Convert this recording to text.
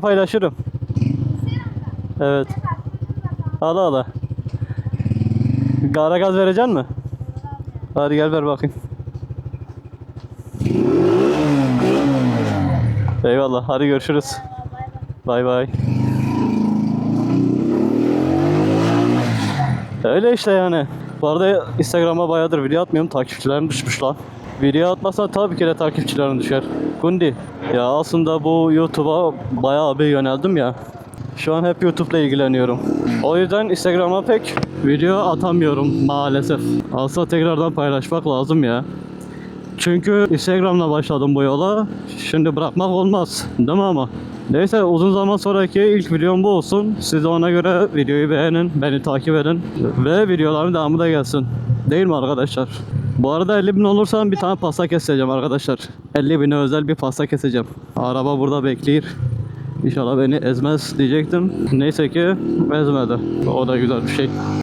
Paylaşırım. Evet. Ala ala. Gara gaz vereceksin mi? Hadi gel ver bakayım. Eyvallah. Hadi görüşürüz. Bay bay. Öyle işte yani. Bu arada Instagram'a bayağıdır video atmıyorum. Takipçilerim düşmüş lan. Video atmasa tabii ki de takipçilerim düşer. Gundi. Ya aslında bu YouTube'a bayağı bir yöneldim ya. Şu an hep YouTube'la ilgileniyorum. O yüzden Instagram'a pek video atamıyorum maalesef. Aslında tekrardan paylaşmak lazım ya. Çünkü Instagram'la başladım bu yola. Şimdi bırakmak olmaz. Değil mi ama? Neyse uzun zaman sonraki ilk videom bu olsun. Siz de ona göre videoyu beğenin, beni takip edin ve videoların devamı da gelsin. Değil mi arkadaşlar? Bu arada 50 bin olursa bir tane pasta keseceğim arkadaşlar. 50 bine özel bir pasta keseceğim. Araba burada bekliyor. İnşallah beni ezmez diyecektim. Neyse ki ezmedi. O da güzel bir şey.